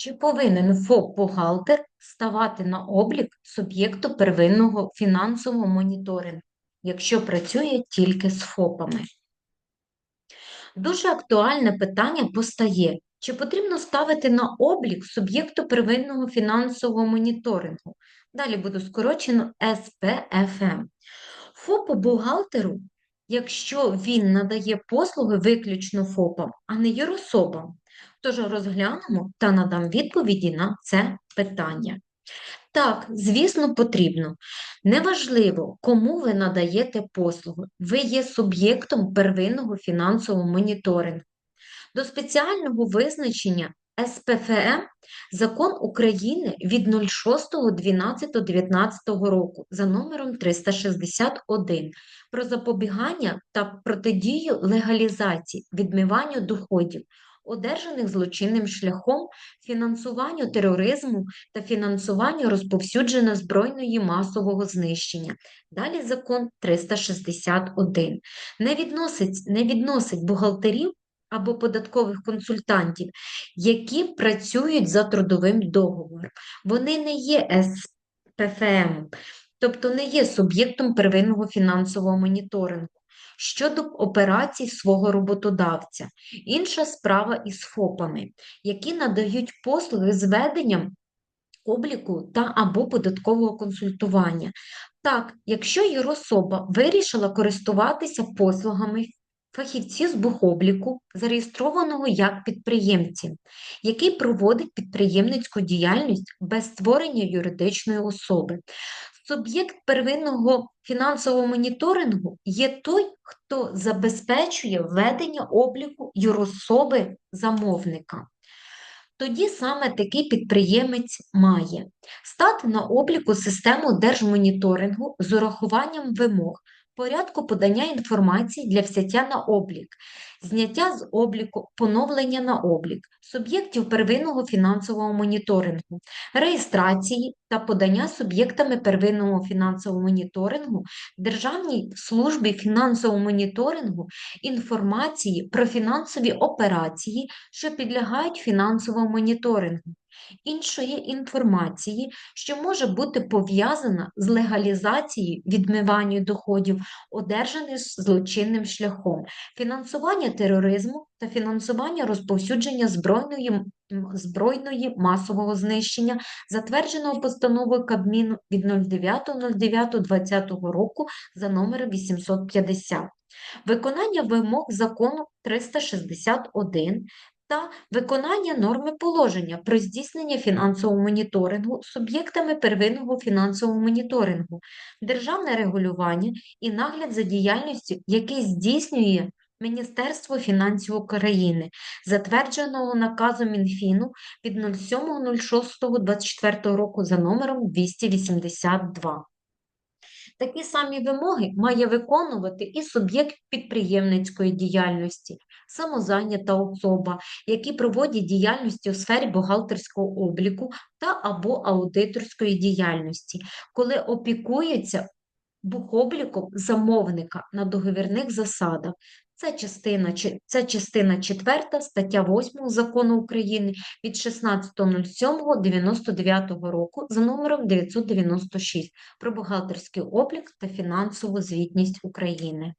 Чи повинен ФОП-бухгалтер ставати на облік суб'єкту первинного фінансового моніторингу, якщо працює тільки з ФОПами? Дуже актуальне питання постає, чи потрібно ставити на облік суб'єкту первинного фінансового моніторингу? Далі буде скорочено СПФМ. ФОПу-бухгалтеру, якщо він надає послуги виключно ФОПам, а не юрособам. Тож розглянемо та надам відповіді на це питання. Так, звісно, потрібно. Неважливо, кому ви надаєте послуги, ви є суб'єктом первинного фінансового моніторингу. До спеціального визначення СПФМ Закон України від 06.12.19 року за номером 361 про запобігання та протидію легалізації відмиванню доходів, одержаних злочинним шляхом, фінансуванню тероризму та фінансуванню розповсюдження збройної масового знищення. Далі закон 361. Не відносить, не відносить бухгалтерів або податкових консультантів, які працюють за трудовим договором. Вони не є СПФМ, тобто не є суб'єктом первинного фінансового моніторингу. Щодо операцій свого роботодавця, інша справа із ФОПами, які надають послуги з веденням обліку та або податкового консультування. Так, якщо юрособа вирішила користуватися послугами фахівців з бухобліку, зареєстрованого як підприємці, який проводить підприємницьку діяльність без створення юридичної особи. Суб'єкт первинного фінансового моніторингу є той, хто забезпечує ведення обліку юрособи замовника. Тоді саме такий підприємець має стати на обліку систему держмоніторингу з урахуванням вимог, порядку подання інформації для взяття на облік, зняття з обліку, поновлення на облік, суб'єктів первинного фінансового моніторингу, реєстрації та подання суб'єктами первинного фінансового моніторингу Державній службі фінансового моніторингу інформації про фінансові операції, що підлягають фінансовому моніторингу. Іншої інформації, що може бути пов'язана з легалізацією відмивання доходів, одержаних злочинним шляхом, фінансування тероризму та фінансування розповсюдження збройної збройної масового знищення, затвердженого постановою Кабміну від 09.09.2020 року за номером 850. Виконання вимог закону 361 та виконання норми положення про здійснення фінансового моніторингу суб'єктами первинного фінансового моніторингу, державне регулювання і нагляд за діяльністю, який здійснює Міністерство фінансів України, затвердженого наказом Мінфіну від 07.06.24 року за номером 282. Такі самі вимоги має виконувати і суб'єкт підприємницької діяльності, самозайнята особа, які проводять діяльність у сфері бухгалтерського обліку та або аудиторської діяльності, коли опікуються бухобліком замовника на договірних засадах. Це частина, це частина 4 стаття 8 Закону України від 16.07.99 року за номером 996 про бухгалтерський облік та фінансову звітність України.